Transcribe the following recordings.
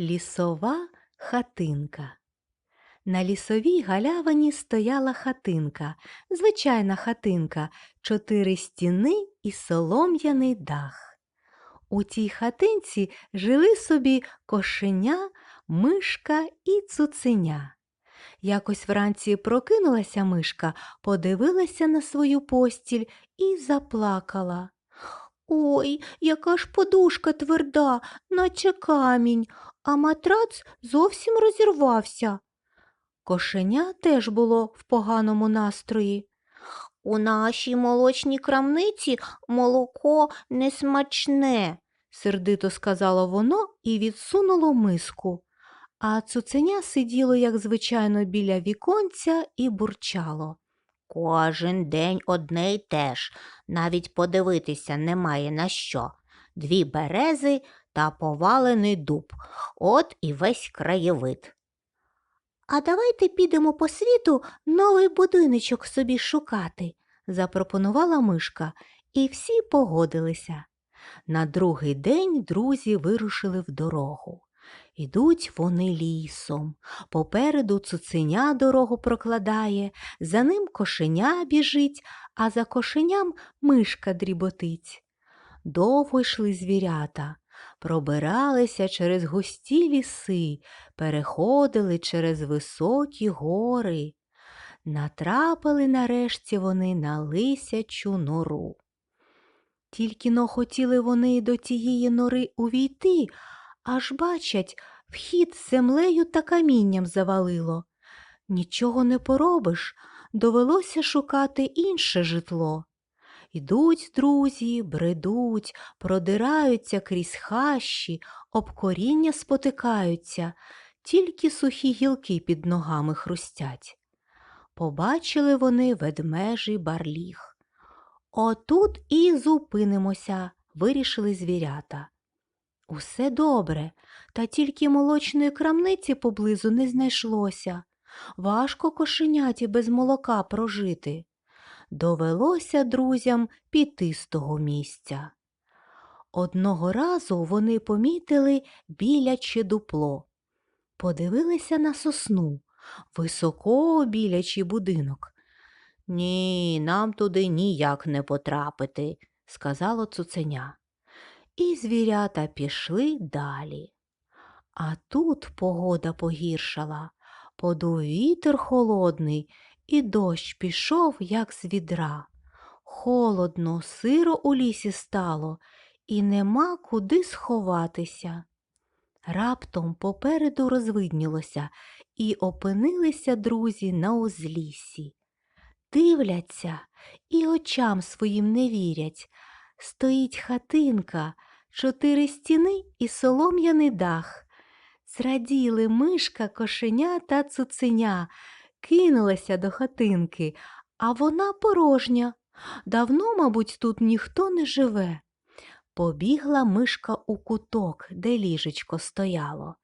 Лісова хатинка. На лісовій галявині стояла хатинка, звичайна хатинка, чотири стіни і солом'яний дах. У цій хатинці жили собі кошеня, мишка і цуценя. Якось вранці прокинулася мишка, подивилася на свою постіль і заплакала. Ой, яка ж подушка тверда, наче камінь, а матрац зовсім розірвався. Кошеня теж було в поганому настрої. У нашій молочній крамниці молоко несмачне, сердито сказало воно і відсунуло миску. А цуценя сиділо, як звичайно, біля віконця і бурчало. Кожен день одне й те ж, навіть подивитися немає на що. Дві берези та повалений дуб. От і весь краєвид. А давайте підемо по світу новий будиночок собі шукати, запропонувала мишка, і всі погодилися. На другий день друзі вирушили в дорогу. Ідуть вони лісом. Попереду цуценя дорогу прокладає, за ним кошеня біжить, а за кошеням мишка дріботить. Довго йшли звірята, пробиралися через густі ліси, переходили через високі гори. Натрапили нарешті вони на лисячу нору. Тільки но хотіли вони до тієї нори увійти, аж бачать, вхід землею та камінням завалило. Нічого не поробиш, довелося шукати інше житло. Йдуть друзі, бредуть, продираються крізь хащі, об коріння спотикаються, тільки сухі гілки під ногами хрустять. Побачили вони ведмежий барліг. Отут і зупинимося, вирішили звірята. Усе добре, та тільки молочної крамниці поблизу не знайшлося. Важко кошеняті без молока прожити. Довелося друзям піти з того місця. Одного разу вони помітили біляче дупло. Подивилися на сосну, високо білячий будинок. Ні, нам туди ніяк не потрапити, сказало цуценя. І звірята пішли далі. А тут погода погіршала, подув вітер холодний, і дощ пішов, як з відра. Холодно, сиро у лісі стало, і нема куди сховатися. Раптом попереду розвиднілося, і опинилися друзі на узліссі. Дивляться і очам своїм не вірять. Стоїть хатинка, чотири стіни і солом'яний дах. Зраділи мишка, кошеня та цуценя, кинулася до хатинки, а вона порожня. Давно, мабуть, тут ніхто не живе. Побігла мишка у куток, де ліжечко стояло.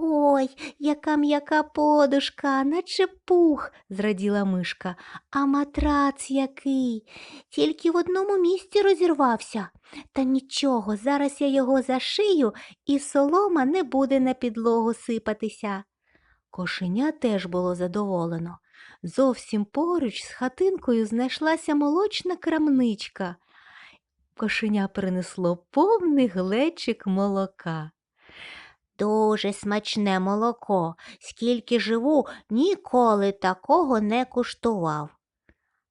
Ой, яка м'яка подушка, наче пух, зраділа мишка, а матрац який. Тільки в одному місці розірвався. Та нічого, зараз я його зашию, і солома не буде на підлогу сипатися. Кошеня теж було задоволено. Зовсім поруч з хатинкою знайшлася молочна крамничка. Кошеня принесло повний глечик молока. Дуже смачне молоко, скільки живу, ніколи такого не куштував.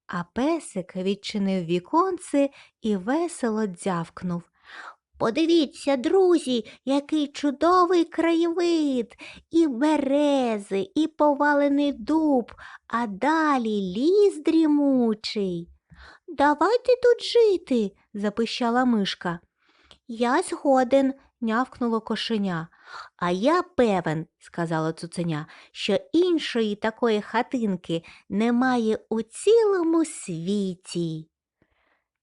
А песик відчинив віконце і весело дзявкнув. Подивіться, друзі, який чудовий краєвид, і берези, і повалений дуб, а далі ліс дрімучий. Давайте тут жити, запищала мишка. Я згоден, нявкнуло кошеня. А я певен, сказала цуценя, що іншої такої хатинки немає у цілому світі.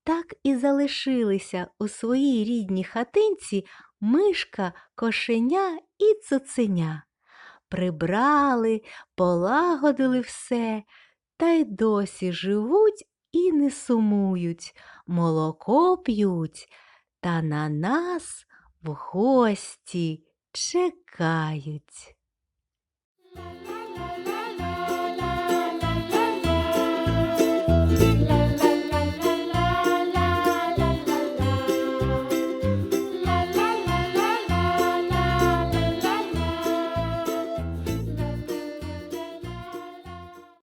Так і залишилися у своїй рідній хатинці мишка, кошеня і цуценя. Прибрали, полагодили все, та й досі живуть і не сумують, молоко п'ють, та на нас в гості чекають.